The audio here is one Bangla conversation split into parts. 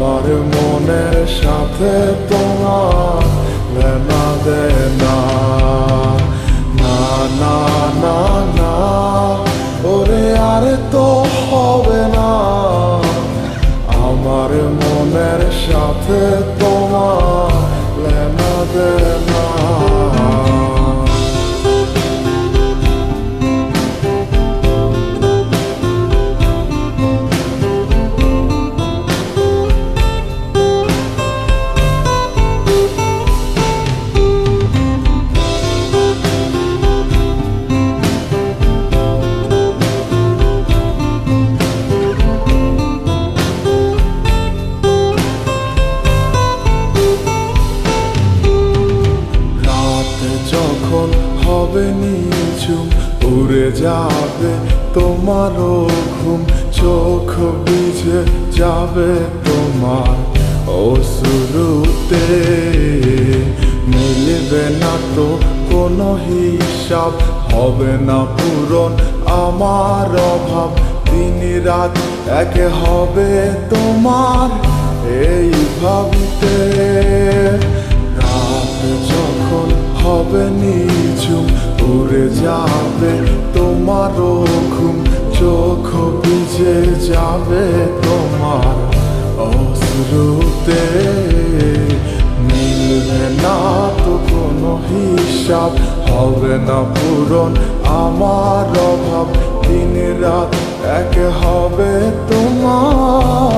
আমার মনের সাথে তোমার লেনা দেনা ঘুম চোখ ভিজে যাবে তোমার অসুরুতে মিলবে না তো কোনো হিসাব, হবে না পূরণ আমার অভাব। দিন রাত একে হবে তোমার এই ভাবিতে। রাত যখন হবে নিঝুম, উড়ে যাবে তোমারও যাবে তোমার অশ্রুতে। মিলবে না তো কোনো হিসাব, হবে না পূরণ আমার অভাব। দিন রাত এক হবে তোমার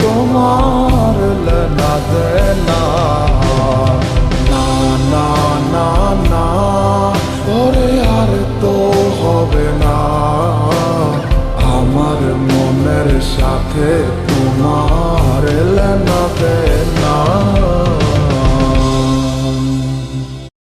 তোমার